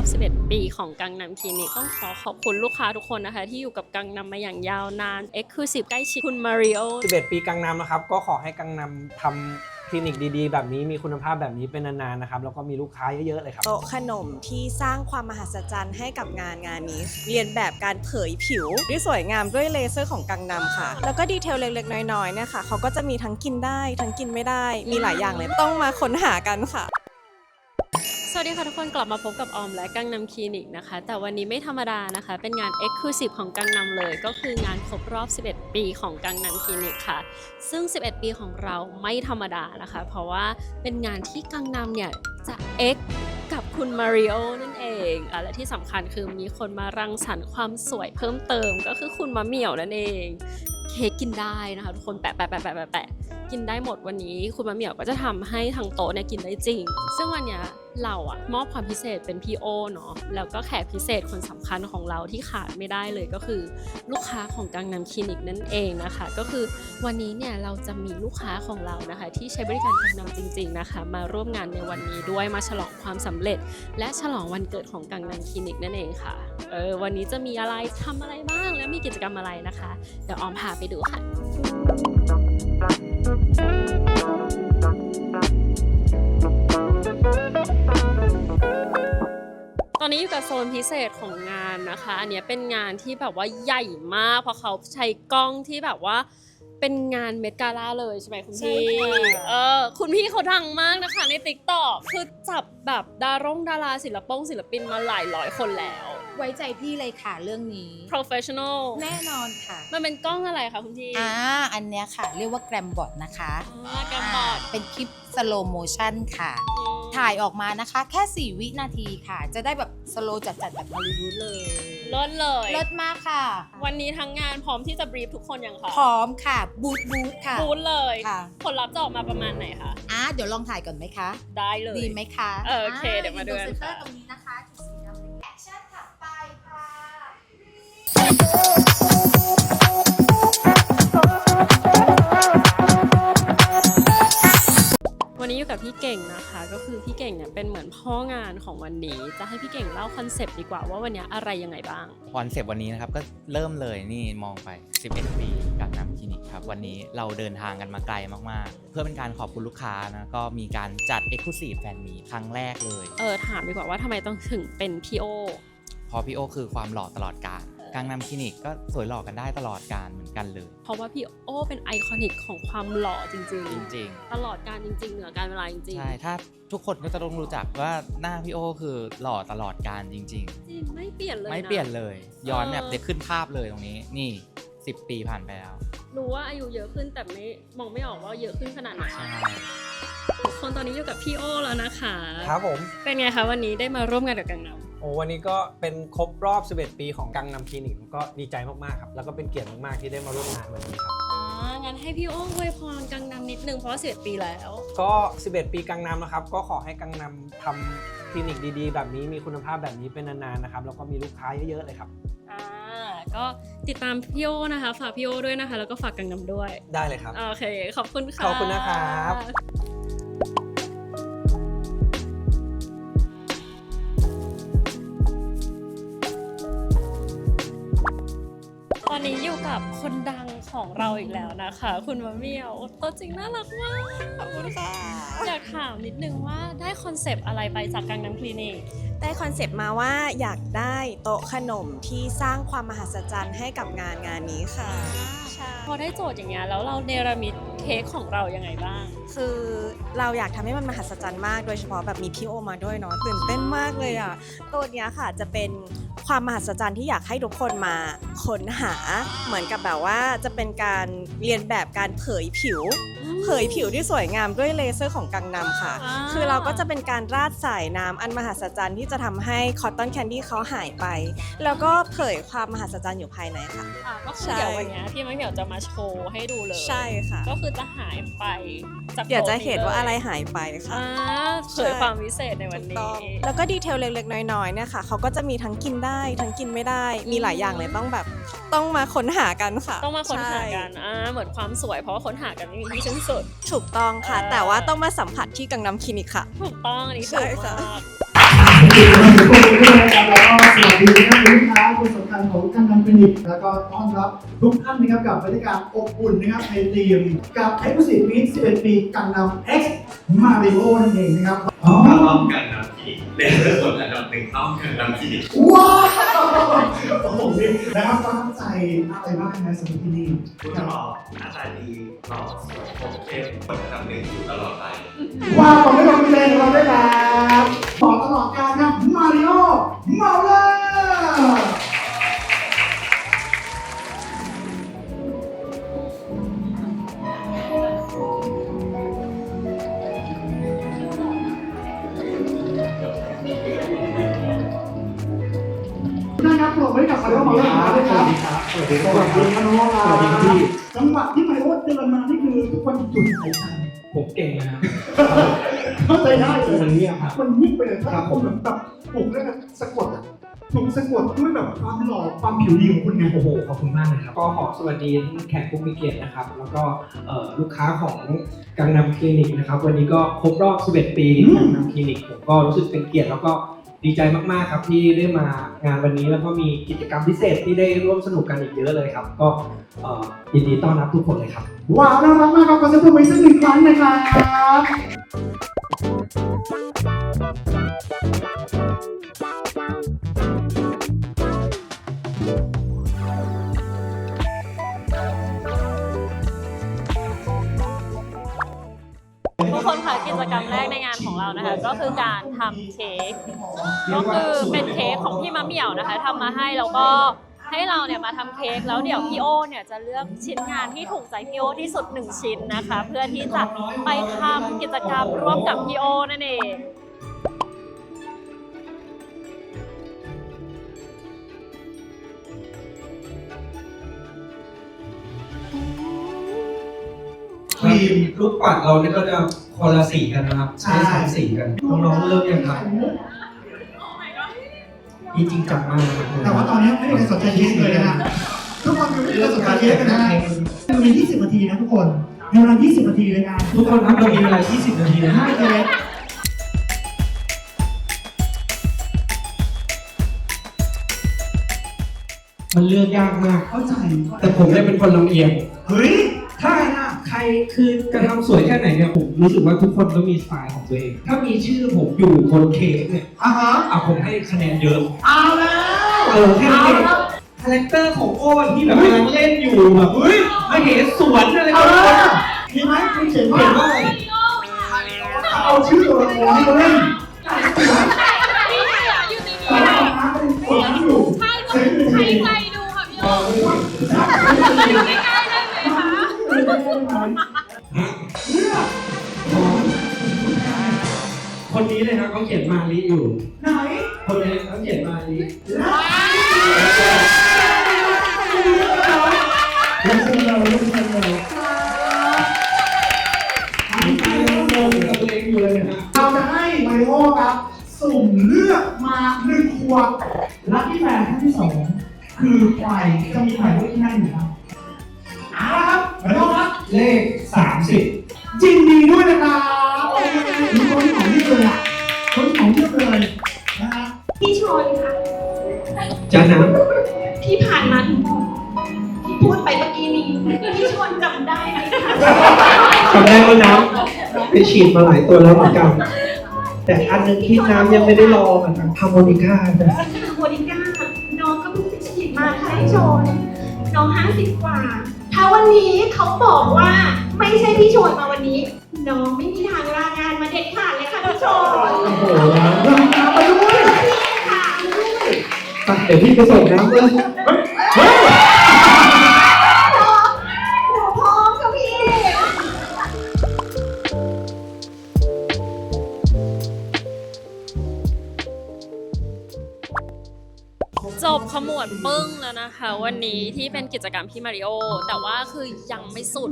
อบ 11 ปีของกังนำคลินิกต้องขอขอบคุณลูกค้าทุกคนนะคะ ที่อยู่กับกังนำมาอย่างยาวนาน Exclusive ใกล้ชิดคุณมาริโอ11 ปีกังนำนะครับ ก็ขอให้กังนำทำคลินิกดีๆ แบบนี้มีคุณภาพแบบนี้เป็นนานๆนะครับแล้วก็มีลูกค้าเยอะๆเลยครับ โต๊ะขนมที่สร้างความมหัศจรรย์ให้กับงานงานนี้ เรียนแบบการเผยผิวที่สวยงามด้วยเลเซอร์ของกังนำค่ะ แล้วก็ดีเทลเล็กๆ น้อยๆเนี่ยค่ะเขาก็จะมีทั้งกินได้ทั้งกินไม่ได้มีหลายอย่างเลยต้องมาค้นหากันค่ะ สวัสดีค่ะทุกคนกลับมาพบกับออมและกังนำคลินิกนะคะ แต่วันนี้ไม่ธรรมดานะคะ เป็นงาน Exclusive ของกังนำเลย ก็คืองานครบรอบ 11 ปีของกังนำคลินิกค่ะ ซึ่ง 11 ปีของเราไม่ธรรมดานะคะ เพราะว่าเป็นงานที่กังนำเนี่ยจะ X กับคุณมาริโอนั่นเองอะและที่สำคัญคือมีคนมารังสรรค์ความสวยเพิ่มเติมก็คือคุณมะเหมี่ยวนั่นเอง เค้กกินได้นะคะทุกคนแปะแปะแปะแปะแปะแปะกินได้หมดวันนี้ คุณมะเหมี่ยวก็จะทำให้ทางโต๊ะเนี่ยกินได้จริง ซึ่งวันเนี้ยเราอะมอบความพิเศษเป็นพีโอเนาะแล้วก็แขกพิเศษคนสำคัญของเราที่ขาดไม่ได้เลยก็คือ ลูกค้าของกังนำคลินิกนั่นเองนะคะ ก็คือวันนี้เนี่ยเราจะมีลูกค้าของเรานะคะ ที่ใช้บริการกังนำจริง ๆนะคะ มาร่วมงานในวันนี้ด้วยมาฉลองความสำเร็จ และฉลองวันเกิดของกังนำคลินิกนั่นเองค่ะเออวันนี้จะมีอะไรทำอะไรบ้าง และมีกิจกรรมอะไรนะคะเดี๋ยวออมพาไปดูค่ะ ตอนนี้อยู่กับโซนพิเศษของงานนะคะ อันเนี้ยเป็นงานที่แบบว่าใหญ่มาก เพราะเขาใช้กล้องที่แบบว่าเป็นงานเมดกาล่าเลยใช่ไหมคุณพี่ใช่ค่ะเออคุณพี่เขาดังมากนะคะในติ๊กต็อกคือจับแบบดารงดาราศิลปงศิลปินมาหลายร้อยคนแล้ว ไว้ใจพี่เลยค่ะเรื่องนี้ professional แน่นอนค่ะ มันเป็นกล้องอะไรคะคุณพี่ อ่า อันเนี้ยค่ะ เรียกว่าแกรมบอทนะคะ อ่าแกรมบอทาเป็นคลิป สโลโมชันค่ะ ถ่ายออกมานะคะ แค่ 4 วินาทีค่ะ จะได้แบบสโลจัดๆแบบฮอลลีวูดเลยเลิศเลยเลิศมากค่ะ วันนี้ทั้งงานพร้อมที่จะบรีฟทุกคนยังคะพร้อมค่ะ บูทบูทค่ะพูดเลยค่ะผลลัพธ์จะออกมาประมาณไหนคะอ่าเดี๋ยวลองถ่ายก่อนไหมคะ ได้เลยดีไหมคะเออโอเคเดี๋ยวมาดูกันเซ็นเตอค่ะร์ตรงนี้นะคะจุดสีดำเป็นแอคชั่นถัดไปค่ะ นนี้อยู่กับพี่เก่งนะคะ ก็คือพี่เก่งเนี่ยเป็นเหมือนพ่องานของวันนี้ จะให้พี่เก่งเล่าคอนเซปต์ดีกว่าว่าวันนี้อะไรยังไงบ้าง คอนเซปต์วันนี้นะครับก็เริ่มเลยนี่มองไป 11 ปีการนำคลินิกครับวันนี้เราเดินทางกันมาไกลมากๆ เพื่อเป็นการขอบคุณลูกค้านะก็มีการจัด Exclusive Fan m e ครั้งแรกเลย เออถามดีกว่าว่าทำไมต้องถึงเป็นพี่โอ เพอพี่โอคือความหล่อตลอดการ การนำคลินิกก็สวยหล่อกันได้ตลอดการเหมือนกันเลย เพราะว่าพี่โอเป็นไอคอนิกของความหล่อจริง จริงๆ ตลอดการจริง ๆ เหนือการเวลาจริงๆ ใช่ ถ้าทุกคนก็จะต้องรู้จักว่าหน้าพี่โอคือหล่อตลอดการจริง จริงไม่เปลี่ยนเลยๆไม่นะเปลี่ยนเลย ย้อนเออแบบเด็กขึ้นภาพเลยตรงนี้ นี่ 10 ปีผ่านไปแล้ว รู้ว่าอายุเยอะขึ้นแต่ไม่มองไม่ออกว่าเยอะขึ้นขนาดไหนใช่ ทุกคนตอนนี้อยู่กับพี่โอแล้วนะคะ ครับผม เป็นไงคะวันนี้ได้มาร่วมงานกับกังนำ โอ้วันนี้ก็เป็นครบรอบ 11 ปีของกังนำคลินิกก็ดีใจมากๆครับแล้วก็เป็นเกียรติมากๆที่ได้มาร่วมงานวันนี้ครับอ่างั้นให้พี่โอ้อวยพรกังนำนิดนึงเพราะว่าสิบปีแล้ว ก็ 11 ปีกังนำนะครับ ก็ขอให้กังนำทำคลินิกดีๆ แบบนี้มีคุณภาพแบบนี้เป็นนานๆนะครับแล้วก็มีลูกค้าเยอะๆเลยครับ อ่า ก็ติดตามพี่โอนะคะ ฝากพี่โอด้วยนะคะ แล้วก็ฝากกังนำด้วย ได้เลยครับ โอเค ขอบคุณค่ะ ขอบคุณนะครับ กับคนดังของเราอีกแล้วนะคะ คุณมะเมียวตัวจริงน่ารักมากขอบคุณค่ะอยากถามนิดนึงว่าได้คอนเซปต์อะไรไปจากกังนำคลินิกได้คอนเซปต์มาว่าอยากได้โต๊ะขนมที่สร้างความมหัศจรรย์ให้กับงานงานนี้ค่ะ ช่ พอได้โจทย์อย่างเงี้ยแล้วเราเนรมิตเค้กของเรายังไงบ้าง คือเราอยากทำให้มันมหัศจรรย์มาก โดยเฉพาะแบบมีพี่โอมาด้วยเนาะตื่นเต้นมากเลยอะตัวเนี้ยค่ะจะเป็นความมหัศจรรย์ที่อยากให้ทุกคนมาค้นหา เหมือนกับแบบว่าจะเป็นการเรียนแบบการเผยผิว เผยผิวที่สวยงามด้วยเลเซอร์ของกังนำค่ะอ่าคือเราก็จะเป็นการราดใส่น้ำอันมหัศจรรย์ที่จะทำให้คอตตอนแคนดี้เขาหายไป แล้วก็เผยความมหัศจรรย์อยู่ภายในค่ะ อะก็คือใช่เดี๋ยววันเนี้ยพี่มะเหมียวจะมาโชว์ให้ดูเลย ใช่ค่ะ ก็คือจะหายไปจากเดี๋ยวจะโต๊เห็นว่าอะไรลยหายไปค่ะ อ่าเผยความพิเศษในวันถูกนี้ต้องแล้วก็ดีเทลเล็กๆ น้อยๆเนี่ยค่ะเขาก็จะมีทั้งกินได้ทั้งกินไม่ได้ มีหลายอย่างเลยต้องแบบต้องมาค้นหากันค่ะต้องมาค้นหาใช่กันอ่า เหมือนความสวยเพราะว่าค้นหากันไม่มีที่สิ้นสุดถูกต้องค่ะ เออ แต่ว่าต้องมาสัมผัสที่กังนำคลินิกค่ะ ถูกต้องอันนี้ใช่ถูกค่ะ มากด้วยนะครับแล้วก็สวัสดีนะครับลูกค้าคนสำคัญของการนำคลินิกแล้วก็ต้อนรับทุกท่านนะครับกับบรรยากาศอบอุ่นนะครับในทีมกับ Exclusive Meet 11 ปีกันนำ X Mario นั่นเองนะครับอ๋อถ้าต้องการนำคลินิก เป็นเรื่องส่วนอันดับหนึ่งต้องการนำคลินิกว้าวผมนี่นะครับประทับใจอะไรบ้างนะสำหรับที่นี่คุณจะบอกหน้าตาดีหล่อสวยคมเข้มคนอันดับหนึ่งอยู่ตลอดไปว้าวขอบคุณกำลังใจของเราด้แล้วบอกตลอดการนะมาริโอเมาเลอร์ สวัสดีครับวัสดีครับน้องสวัสดีครับพี่จังหวะที่มาริโอเดินมานี่คือทุกคนหยุดหายใจผมเก่งนะครับเข้าใจได้เลยมันเงียบครับมันนิ่งไปเลยถ้าผมเหมือนแบบผมเรียกว่าสะกดอะถูกสะกดด้วยแบบความหล่อความผิวดีของคุณไงโอ้โหขอบคุณมากเลยครับก็ขอสวัสดีทั้งแขกผู้มีเกียรตินะครับ แล้วก็ลูกค้าของกังนำคลินิกนะครับ วันนี้ก็ครบรอบ 11 ปีอืมกังนำคลินิกผมก็รู้สึกเป็นเกียรติแล้วก็ ดีใจมากๆครับที่ได้มางานวันนี้แล้วก็มีกิจกรรมพิเศษที่ได้ร่วมสนุกกันอีกเยอะเลยครับ ก็เอ่อยินดีต้อนรับทุกคนเลยครับ ว้าวน่ารักมากครับขอเสียงปรบมือสักหนึ่งครั้งนะครับ คนค่ะกิจกรรมแรกในงานของเรานะคะ ก็คือการทำเค้กก็คือเป็นเค้กของพี่มะเหมี่ยวนะคะทำมาให้แล้วก็ให้เราเนี่ยมาทำเค้กแล้วเดี๋ยวพี่โอเนี่ยจะเลือกชิ้นงานที่ถูกใจพี่โอที่สุดหนึ่งชิ้นนะคะ เพื่อที่จะไปทำกิจกรรมร่วมกับพี่โอนั่นเองครีมลูกปัดเราเนี่ยก็จะ คนละสีกันนะครับใช่ใช้สองสีกันน้องๆเริ่มยังครับนี่จริงจังมากนะครับแต่ว่าตอนนี้ไม่มีใครสนใจเค้กเลยนะฮะทุกคนอยู่ไม่ได้สนใจเค้กกันนะฮะมี 20 นาทีนะทุกคนในเวลา 20 นาทีในการทุกคนครับเรามีเวลา 20 นาทีนะให้เค้กมันเลือกยากมาก เข้าใจ แต่ผมเนี่ยเป็นคนลำเอียง เฮ้ยถ้าใครคือกระทำสวยแค่ไหนเนี่ยผมรู้สึกว่าทุกคนต้องมีสไตล์ของตัวเอง ถ้ามีชื่อผมอยู่บนเค้กเนี่ยอ่าฮะอะผมให้คะแนนเยอะ เอาแล้วเออแค่นั้นเองคาแรคเตอร์ของโอ้นที่แบบกำลังเล่นอยู่แบบเฮ้ยมาเห็นสวนอะไรเอาก็แล้ได้วมีไหมคุณเขียนเห็ว่านว่าเอาชื่อตัวละครที่เขาเล่นแต่ว่าตอนนั้นเป็นคนที่อยู่ใช้ใช้ใจดูค่ะพี่โอ้ใก ล้ๆได้ไหมคะคนนี้เลยนะเขาเขียนมาลีอยู่ ไหนคนนี้เขาเขียนมาลีลูกเชิญเราลูกเชิญเรากับตัวเองอยู่เลยนะเราจะให้มาริโอครับ สุ่มเลือกมาหนึ่งขวดและที่แฟนท่านที่สองคือใครจะมีใคร ที่ผ่านมาที่พูดไปเมื่อกี้นี้พี่ชนจำได้ไหมคะจำได้ว่าน้ำไปฉีดมาหลายตัวแล้วเหมือนกัน แต่อันนึงที่น้ำยังไม่ได้ลองอะฮาร์โมนิก้านะโมนิก้าน้องก็เพิ่งไปฉีดมาค่ะพี่ชนน้องห้าสิบกว่า ถ้าวันนี้เขาบอกว่าไม่ใช่พี่ชนมาวันนี้ น้องไม่มีทางลางานมาเด็ดขาดเลยค่ะพี่ชนโอ้โหเราตามไปด้วยค่ะ ไปเดี๋ยวพี่ไปส่งน้ำเลยเฮ้ยหนูพร้อมกับพี่ จบขมวดปึ้งแล้วนะคะ วันนี้ที่เป็นกิจกรรมพี่มาริโอแต่ว่าคือยังไม่สุด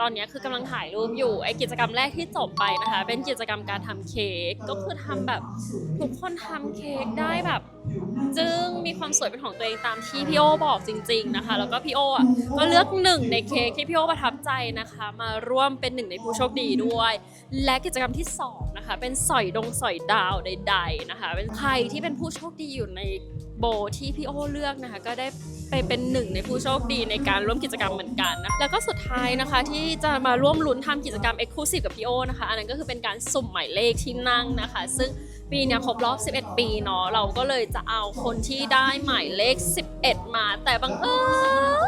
ตอนนี้คือกำลังถ่ายรูปอยู่ไอกิจกรรมแรกที่จบไปนะคะ เป็นกิจกรรมการทำเค้กก็คือทำแบบทุกคนทำเค้กได้แบบ จึงมีความสวยเป็นของตัวเองตามที่พี่โอบอกจริง ๆนะคะ แล้วก็พี่โออะก็เลือกหนึ่งในเค้กที่พี่โอประทับใจนะคะ มาร่วมเป็นหนึ่งในผู้โชคดีด้วย และกิจกรรมที่สองนะคะนะคะเป็นสอยดงสอยดาวใด ๆนะคะ เป็นใครที่เป็นผู้โชคดีอยู่ในโบที่พี่โอเลือกนะคะ ก็ได้ไปเป็นหนึ่งในผู้โชคดีในการร่วมกิจกรรมเหมือนกันนะแล้วก็สุดท้ายนะคะที่จะมาร่วมลุ้นทำกิจกรรม Exclusive กับพี่โอนะคะ อันนั้นก็คือเป็นการสุ่มหมายเลขที่นั่งนะคะ ซึ่ง ปีเนี้ยครบรอบ 11 ปีเนาะเราก็เลยจะเอาคนที่ได้หมายเลข 11 มา แต่บังเอิ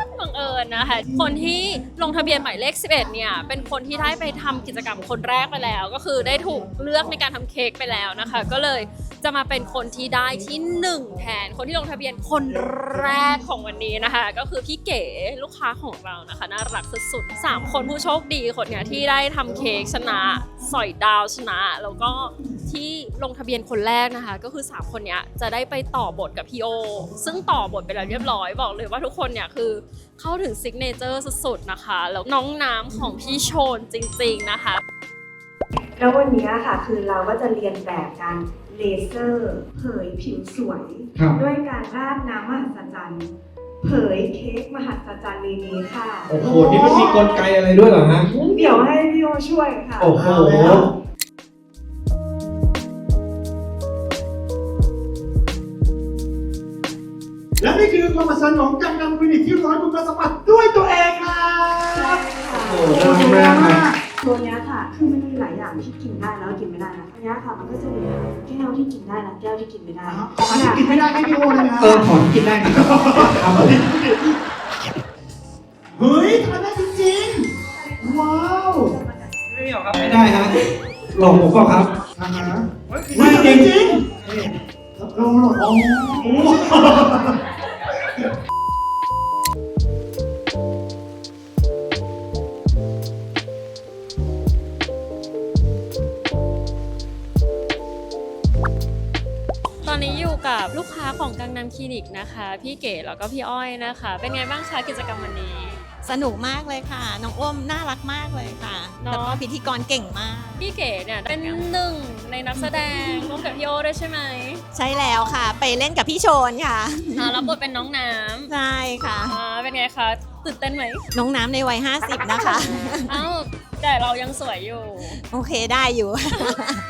ญบังเอิญนะคะคนที่ลงทะเบียนหมายเลข 11 เนี่ยเป็นคนที่ได้ไปทำกิจกรรมคนแรกไปแล้ว ก็คือได้ถูกเลือกในการทำเค้กไปแล้วนะคะ ก็เลยจะมาเป็นคนที่ได้ที่ 1 แทนคนที่ลงทะเบียนคนแรกของวันนี้นะคะ ก็คือพี่เก๋ลูกค้าของเรานะคะน่ารักสุดๆสามคนผู้โชคดีคนเนี้ยที่ได้ทำเค้กชนะสอยดาวชนะ แล้วก็ที่ลงทะเบียนคนแรกนะคะ ก็คือ 3 คนเนี้ยจะได้ไปต่อบทกับพี่โอ ซึ่งต่อบทไปแล้วเรียบร้อยบอกเลยว่าทุกคนเนี่ยคือเข้าถึงซิกเนเจอร์สุดๆนะคะ แล้วน้องน้ำของพี่โชนจริงๆนะคะ แล้ววันนี้ค่ะคือเราก็จะเรียนแบบการเลเซอร์ เผยผิวสวย ครับ ด้วยการราดน้ำมหัศจรรย์เผยเค้กมหัศจรรย์ในนี้ค่ะ โอ้โห นี่มันมีกลไกอะไรด้วยเหรอฮะ เดี๋ยวให้พี่โอช่วยค่ะ โอ้โห และนี่คือความมหัศจรรย์ของกังนำคลินิกที่ร้อยคุณสมบัติด้วยตัวเองครับโอ้โหน่ารักมากตัวเนี้ยค่ะ คือมันมีหลายอย่างที่กินได้แล้วกินไม่ได้นะอันเนี้ยค่ะ มันก็จะมีแก้วที่กินได้และแก้วที่กินไม่ได้ขอให้กินไม่ได้ให้พี่โอเลยนะเออขอกินได้ครับครับผมเฮ้ยทานได้จริงๆว้าวไม่เหรอครับไม่ได้ฮะลองผมก็ครับอ่าฮะไม่จริงจริงลองหลดอ๋อ อ้ตอนนี้อยู่กับลูกค้าของกังนำคลินิกนะคะ พี่เก๋แล้วก็พี่อ้อยนะคะ เป็นไงบ้างคะกิจกรรมวันนี้ สนุกมากเลยค่ะ น้องอ้มน่ารักมากเลยค่ะ เนอะ แล้วก็พิธีกรเก่งมาก พี่เก๋เนี่ยเป็นหนึ่งในนักแสดงร่วมกับพี่โอด้วยใช่ไหมใช่แล้วค่ะ ไปเล่นกับพี่โชนค่ะ อ่ารับบทเป็นน้องน้ำใช่ค่ะ อ่าเป็นไงคะตื่นเต้นไหมน้องน้ำในวัย 50 นะคะเอ้า แต่เรายังสวยอยู่ โอเคได้อยู่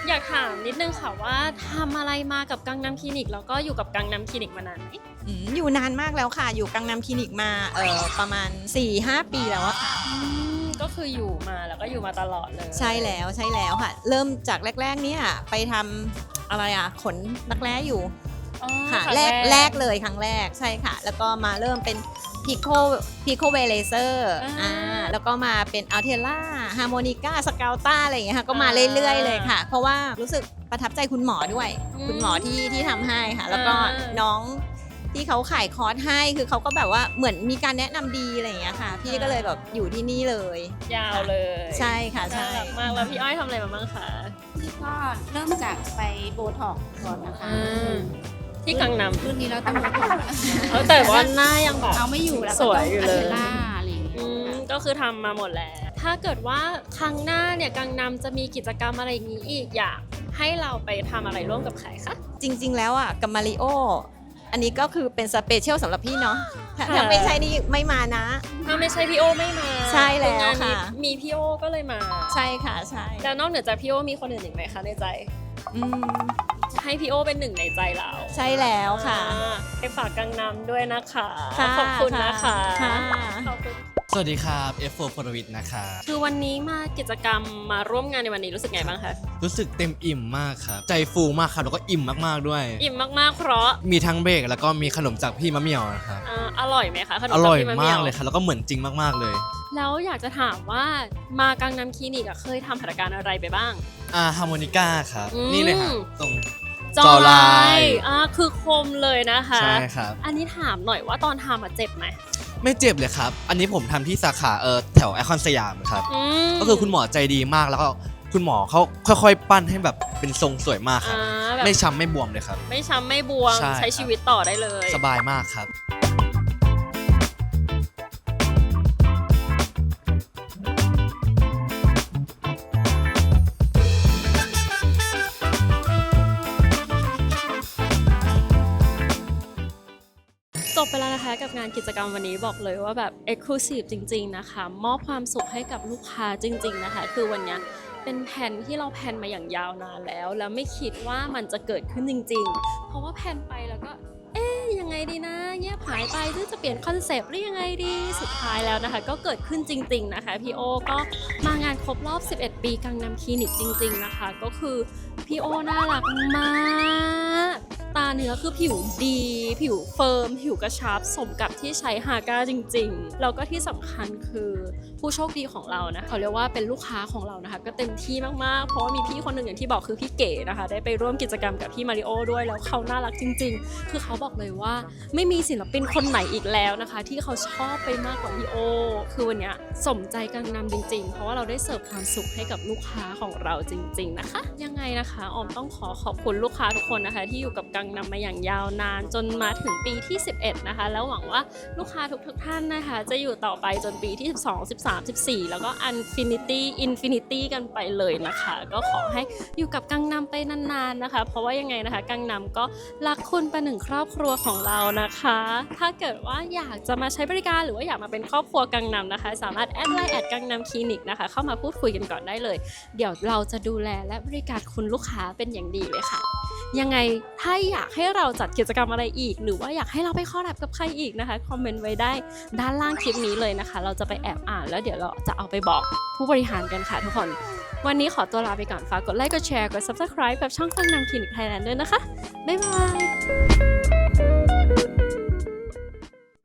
อยากถามนิดนึงค่ะว่าทำอะไรมากับกังนำคลินิก แล้วก็อยู่กับกังนำคลินิกมานานไหมอืมอยู่นานมากแล้วค่ะ อยู่กังนำคลินิกมาเอ่อประมาณ 4-5 ปีแล้วอะค่ะ อืมก็คืออยู่มาแล้วก็อยู่มาตลอดเลยใช่แล้วใช่แล้วค่ะ เริ่มจากแรก ๆ เนี่ยไปทำอะไรอะขนนักแร้อยู่อ๋อค่ะรั้งแรกแรกเลยครั้งแรกใช่ค่ะ แล้วก็มาเริ่มเป็น พิโคพิโคเวเลเซอร์อ่าแล้วก็มาเป็นอัลเทล่าฮาร์โมนิก้าสกาลต้าอะไรอย่างเงี้ยค่ะก็มาเรื่อยๆเลยค่ะ เพราะว่ารู้สึกประทับใจคุณหมอด้วย คุณหมอที่ที่ทำให้ค่ะ แล้วก็น้องที่เขาขายคอร์สให้คือเขาก็แบบว่าเหมือนมีการแนะนำดีอะไรอย่างเงี้ยค่ะ พี่ก็เลยแบบอยู่ที่นี่เลย ยาวเลยใช่ค่ะน่าใช่ รักมากแล้วพี่อ้อยทำอะไรมาบ้างคะที่ก็เริ่มจากไปโบท็อกซ์ก่อนนะคะ ที่กังนำรุ่นนี้เราต้องโบท็อกซ์เออแต่ว่าหน้ายังแบบเอาไม่อยู่แล้วสก็วต้ยองอยู่อัเลเทยล่าอะไรอย่างเงี้ยอืมค่ะก็คือทำมาหมดแล้ว ถ้าเกิดว่าครั้งหน้าเนี่ยกังนำจะมีกิจกรรมอะไรอย่างนี้อีกอยากให้เราไปทำอะไรร่วมกับใครคะ จริง ๆ แล้วอะกับมาริโอ อันนี้ก็คือเป็นสเปเชียลสำหรับพี่เนาะถ้าค่ะ ถ้าไม่ใช่นี่ไม่มานะ ถ้าไม่ใช่พี่โอไม่มาใช่แล้วงานนี้ค่ะ มีพี่โอก็เลยมาใช่ค่ะ ใช่แล้วนอกเหนือจากพี่โอมีคนอื่นอีกไหมคะในใจ อืม ให้พี่โอเป็นหนึ่งในใจเราใช่แล้วค่ะ อ่าไปฝากกังนำด้วยนะคะ ค่ะขอบคุณนะคะค่ะ ขอบคุณ สวัสดีครับ F4 พลวิทย์นะคะคือวันนี้มากิจกรรมมาร่วมงานในวันนี้รู้สึกไงบ้างคะ รู้สึกเต็มอิ่มมากครับ ใจฟูมากครับ แล้วก็อิ่มมากๆด้วย อิ่มมากๆ เพราะมีทั้งเบรกแล้วก็มีขนมจากพี่มะเหมี่ยวนะครับ อ่าอร่อยไหมคะขนมอจากร่อยพี่ะมากวเลยครับ แล้วก็เหมือนจริงมากๆเลย แล้วอยากจะถามว่ามากังนำคลินิกอะเคยทำหัตถการอะไรไปบ้าง อ่าฮาร์โมนิก้าครับ อืม นี่เลยครับตรง จจออลาลายยอ่าคือคมเลยนะคะ ใช่ครับ อันนี้ถามหน่อยว่าตอนทำอะเจ็บไหมไม่เจ็บเลยครับ อันนี้ผมทำที่สาขาเออแถวไอคอนสยามครับ อืมก็คือคุณหมอใจดีมากแล้วก็คุณหมอเขาค่อยๆ ปั้นให้แบบเป็นทรงสวยมากครับ อ่าแบบไม่ช้ำไม่บวมเลยครับ ไม่ช้ำไม่บวมใช่ใช้ครับ ชีวิตต่อได้เลย สบายมากครับจบ กับงานกิจกรรมวันนี้บอกเลยว่าแบบ Exclusive จริง ๆ นะคะ มอบความสุขให้กับลูกค้าจริง ๆ นะคะ คือวันนี้เป็นแผนที่เราแผนมาอย่างยาวนานแล้ว แล้วไม่คิดว่ามันจะเกิดขึ้นจริง ๆ เพราะว่าแผนไปแล้วก็เอ๊ยยังไงดีนะเงียบหายไปหรือจะเปลี่ยนคอนเซปต์หรือยังไงดีสุดท้ายแล้วนะคะ ก็เกิดขึ้นจริง ๆ นะคะพี่โอก็มางานครบรอบ 11 ปีกังนำคลินิกจริง ๆ นะคะ ก็คือพี่โอน่ารักมาก ตาเนื้อคือผิวดี ผิวเฟิร์ม ผิวกระชับ สมกับที่ใช้ฮาก้าจริงๆ แล้วก็ที่สำคัญคือผู้โชคดีของเรานะเขาเรียกว่าเป็นลูกค้าของเรานะคะ ก็เต็มที่มากๆ เพราะว่ามีพี่คนหนึ่งอย่างที่บอกคือพี่เก๋นะคะ ได้ไปร่วมกิจกรรมกับพี่มาริโอด้วยแล้วเขาน่ารักจริง ๆ คือเขาบอกเลยว่าไม่มีศิลปินคนไหนอีกแล้วนะคะ ที่เขาชอบไปมากกว่าพี่โอ คือวันนี้สมใจกังนำจริง ๆ เพราะว่าเราได้เสิร์ฟความสุขให้กับลูกค้าของเราจริง ๆ นะคะ ยังไงนะคะออมต้องขอขอบคุณลูกค้าทุกคนนะคะ ที่อยู่กับกังนำมาอย่างยาวนาน จนมาถึงปีที่ 11 นะคะ แล้วหวังว่าลูกค้าทุกๆท่านนะคะ จะอยู่ต่อไปจนปีที่ 12 13 14 แล้วก็ Infinity Infinity กันไปเลยนะคะ ก็ขอให้อยู่กับกังนำไปนานๆนะคะ เพราะว่ายังไงนะคะ กังนำก็รักคุณเประหนึ่งครอบครัวของเรานะคะ ถ้าเกิดว่าอยากจะมาใช้บริการหรือว่าอยากมาเป็นครอบครัวกังนำนะคะ สามารถแอดไลน์แอดกังนำคลินิกนะคะ เข้ามาพูดคุยกันก่อนได้เลย เดี๋ยวเราจะดูแลและบริการคุณลูกค้าเป็นอย่างดีเลยค่ะ ยังไงถ้าอยากให้เราจัดกิจกรรมอะไรอีก หรือว่าอยากให้เราไปคอลแลบกับใครอีกนะคะคอมเมนต์ไว้ได้ด้านล่างคลิปนี้เลยนะคะ เราจะไปแอบอ่านแล้วเดี๋ยวเราจะเอาไปบอกผู้บริหารกันค่ะทุกคน วันนี้ขอตัวลาไปก่อนฝากกดไลค์กดแชร์กด subscribe แบบช่องฟังนำคลินิกไทยแลนด์ด้วยนะคะบ๊ายบาย